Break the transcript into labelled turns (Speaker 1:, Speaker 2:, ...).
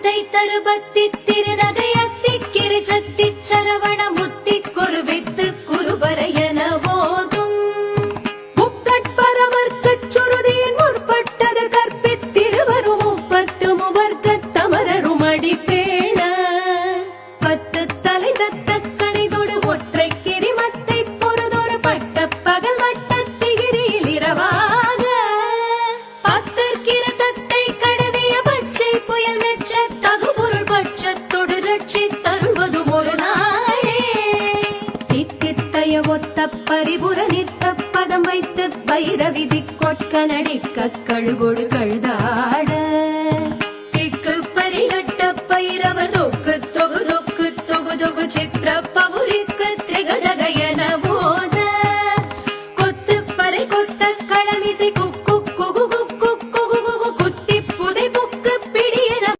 Speaker 1: முத்தை தருபத்தி திருநகையத்தி கிரிஜத்தி சரவண புரட்சி தருள்வதும் ஒரு நாளே. தித்தித்தைய
Speaker 2: ஒத்த
Speaker 1: பரிபுர நித்த பதம் வைத்து பைரவி திக்கொட்க நடிக்க கழுகொடு கழுதாட. திக்கு பரிகட்ட பைரவ தொக்கு தொகு தொக்கு தொகு தொகு சித்திர பவுரிக்க திரிகடக என ஓத. கொத்து பறை கொட்ட களமிசை குக்கு